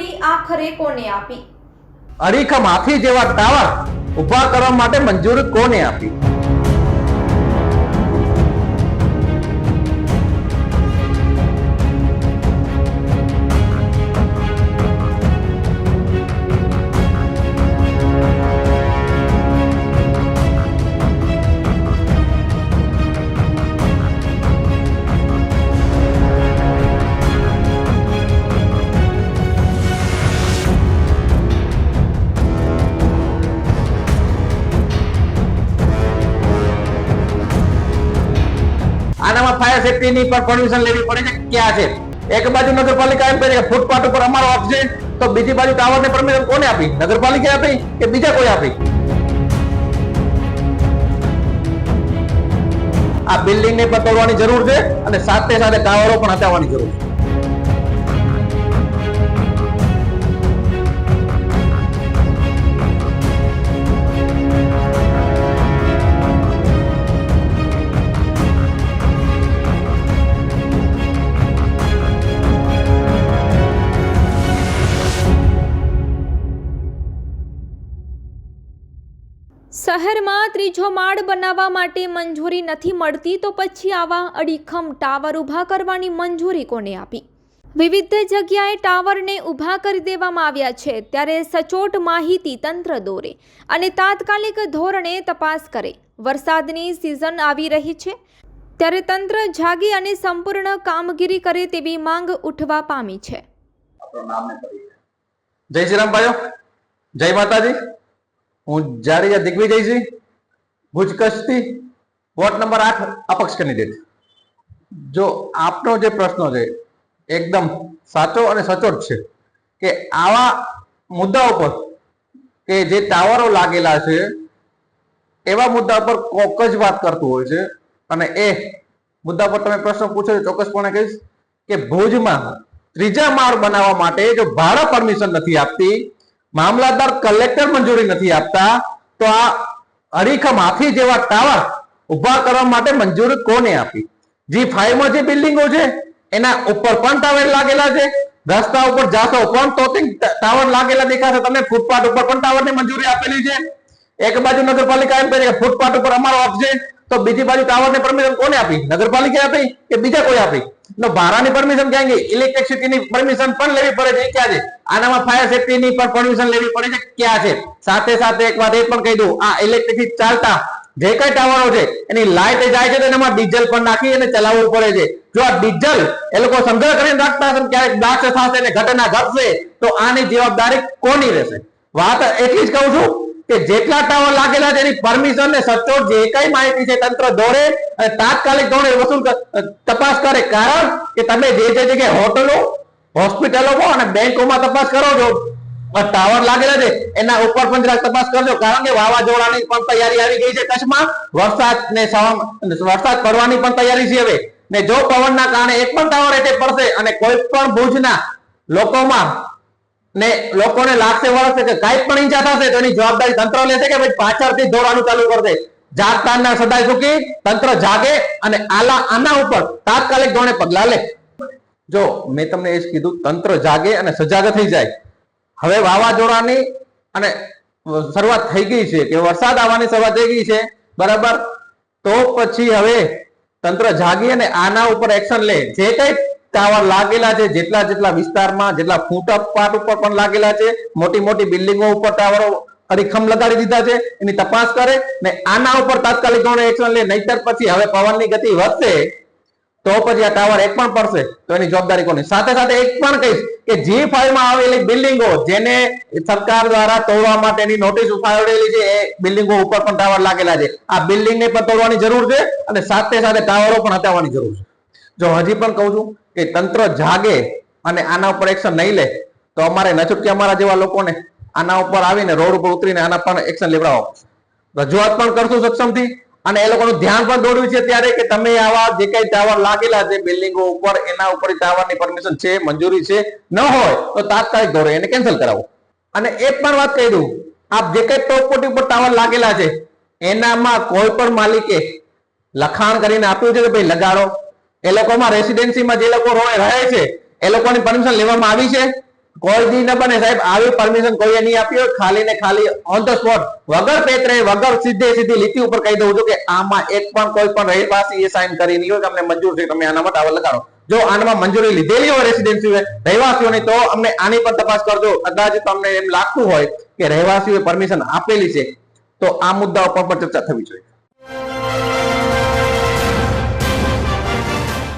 મંજૂરી આખરે કોને આપી? અરીખ હાથી જેવા ટાવર ઊભા કરવા માટે મંજૂરી કોને આપી? આનામાં ફાયર સેફટીની પણ પરમિશન લેવી પડે છે ક્યાં છે? એક બાજુ નગરપાલિકા એમ કહે કે ફૂટપાથ ઉપર અમારો હક તો બીજી બાજુ ટાવરને પરમિશન કોને આપી? નગરપાલિકા આપી કે બીજા કોઈ આપી? આ બિલ્ડિંગ ને પણ તોડવાની જરૂર છે અને સાથે સાથે ટાવરો પણ હટાવવાની જરૂર છે. શહેરમાં ત્રીજો માળ બનાવવા માટે મંજૂરી નથી મળતી તો પછી આવા અડીખમ ટાવર ઊભા કરવાની મંજૂરી કોને આપી? વિવિધ જગ્યાએ ટાવરને ઊભા કરી દેવામાં આવ્યા છે. ત્યારે સચોટ માહિતી તંત્ર દોરે અને તાત્કાલિક ધોરણે તપાસ કરે. વરસાદની સિઝન આવી રહી છે. ત્યારે તંત્ર જાગી અને સંપૂર્ણ કામગીરી કરે તેવી માંગ ઉઠવા પામી છે. જય શ્રી રામ ભાઈઓ. જય માતાજી. હું જાડેજા દિગ્વિજયસિંહ ભુજ કચ્છથી, વોર્ડ નંબર આઠ અપક્ષ કેન્ડિડેટ જો આપનો જે પ્રશ્ન છે, એકદમ સાચો અને સચોટ છે કે આવા મુદ્દા ઉપર કે જે ટાવરો લાગેલા છે, એવા મુદ્દા પર કોક જ વાત કરતું હોય છે અને એ મુદ્દા પર તમે પ્રશ્ન પૂછો તો ચોક્કસપણે કહીશ કે ભુજમાં ત્રીજા માળ બનાવવા માટે જો ભાડા પરમિશન નથી આપતી મામલતદાર કલેક્ટર મંજૂરી નથી આપતા, તો આ અડીખમ માફી જેવા ટાવર ઊભા કરવા માટે મંજૂરી કોને આપી? જી ફાઈવમાં જે બિલ્ડિંગો છે, એના ઉપર પણ ટાવર લાગેલા છે, રસ્તા ઉપર જાશો પણ તો ટાવર લાગેલા દેખાશે. તમને ફૂટપાથ ઉપર પણ ટાવરની મંજૂરી આપેલી છે. એક બાજુ નગરપાલિકા એમ કહે છે ફૂટપાથ ઉપર અમારો છે તો બીજી બાજુ ટાવરને પરમિશન કોને આપી? નગરપાલિકા આપી કે બીજા કોઈ આપી? ભાડાની પરમિશન ક્યાં ઇલેક્ટ્રિસિટીની પરમિશન પણ લેવી પડે છે. ક્યાં છે? આનામાં ફાયર સેફટીની પણ પરમિશન લેવી પડે છે ક્યાં છે? સાથે સાથે એક વાત એ પણ કહી દઉં. આ ઇલેક્ટ્રિસિટી ચાલતા જે કઈ ટાવરો છે, એની લાઇટ જાય છે તો એનામાં ડીઝલ પણ નાખી અને ચલાવવું પડે છે. જો આ ડીઝલ એ લોકો સંગ્રહ કરીને રાખતા હશે ક્યારેક બ્લાસ્ટ થશે ઘટના ઘટશે, તો આની જવાબદારી કોની રહેશે? વાત એટલી જ કહું છું. કે જેટલા ટાવર લાગેલા છે એની પરમિશન ને સચોટ જે કઈ માહિતી છે તંત્ર દોરે અને તાત્કાલિક ધોરણે વસૂલ તપાસ કરે. કારણ કે તમે જે જે જગ્યાએ હોટલો, હોસ્પિટલો અને બેંકોમાં તપાસ કરો છો ટાવર લાગેલા છે, એના ઉપર પણ જરાક તપાસ કરજો. કારણ કે વાવાઝોડાની પણ તૈયારી આવી ગઈ છે કચ્છમાં. વરસાદ ને વરસાદ પડવાની પણ તૈયારી છે હવે. ને જો પવનના કારણે એક પણ ટાવર એટલે પડશે અને કોઈ પણ ભુજના લોકોમાં ને લોકોને લાગશે વળશે કે કઈ પણ ઈજા થશે, તો એની જવાબદારી તંત્ર લેશે કે ભાઈ પાછળથી દોડવાનું ચાલુ કરશે જાગતાના સદાય સુખી, તંત્ર જાગે અને આલા આના ઉપર તાત્કાલિક ધોરણે પગલા લે. જો, મેં તમને એ જ કીધું, તંત્ર જાગે અને સજાગ થઈ જાય. હવે વાવાઝોડાની અને શરૂઆત થઈ ગઈ છે કે વરસાદ આવવાની શરૂઆત થઈ ગઈ છે, બરાબર? તો પછી હવે તંત્ર જાગી અને આના ઉપર એક્શન લે. જે કઈ ટાવર લાગેલા છે, જેટલા જેટલા વિસ્તારમાં, જેટલા ફૂટપાથ ઉપર પણ લાગેલા છે, મોટી મોટી બિલ્ડિંગો ઉપર ટાવરો અરીખમ લગાડી દીધા છે, એની તપાસ કરે ને આના ઉપર તાત્કાલિક ધોરણે એક્શન લે, નહીતર પછી હવે પવનની ગતિ વધશે, તો પછી આ ટાવર એક પણ પડશે, તો એની જવાબદારી કોની? સાથે સાથે એક પણ કહીશ કે જી ફાઈવમાં આવેલી બિલ્ડિંગો જેને સરકાર દ્વારા તોડવા માટેની નોટિસ ફાળવેલી છે, એ બિલ્ડિંગો ઉપર પણ ટાવર લાગેલા છે. આ બિલ્ડિંગ ને પણ તોડવાની જરૂર છે અને સાથે સાથે ટાવરો પણ હટાવવાની જરૂર છે. જો હજી પણ કહું છું કે તંત્ર જાગે અને આના ઉપર એક્શન નહીં લે, તો અમારે ન અમારા જેવા લોકોને આના ઉપર આવીને રોડ ઉપર ઉતરીને આના પણ એક્શન લેવડાવો. રજૂઆત પણ કરશું સક્ષમથી અને એ લોકોનું ધ્યાન પણ દોડ્યું છે ત્યારે કે તમે આવા જે કઈ ટાવર લાગેલા છે, બિલ્ડિંગો ઉપર, એના ઉપર ટાવરની પરમિશન છે, મંજૂરી છે, ન હોય તો તાત્કાલિક ધોરણે એને કેન્સલ કરાવો. અને એક પણ વાત કહી દઉં, આપ જે કઈ પ્રોપર્ટી ઉપર ટાવર લાગેલા છે, એનામાં કોઈ પણ માલિકે લખાણ કરીને આપ્યું છે કે ભાઈ લગાડો એ લોકોમાં રેસિડેન્સીમાં જે લોકો રહે છે, એ લોકોની પરમિશન લેવામાં આવી છે. કોઈ દી ન બને સાહેબ, આવી પરમિશન કોઈએ નહીં આપી હોય, ખાલી ને ખાલી ઓન ધ સ્પોટ વગર પેતરે, વગર સીધે સીધી લીટી ઉપર કહી દઉં છું કે આમાં એક પણ કોઈ પણ રહેવાસી એ સાઇન કરી નહીં હોય કે અમને મંજૂર છે, તમે આના માટે લગાડો. જો આનામાં મંજૂરી લીધેલી હોય રેસિડેન્સી રહેવાસીઓની, તો અમને આની પણ તપાસ કરજો. કદાચ તમને એમ લાગતું હોય કે રહેવાસીઓએ પરમિશન આપેલી છે, તો આ મુદ્દા ઉપર પણ ચર્ચા થવી જોઈએ.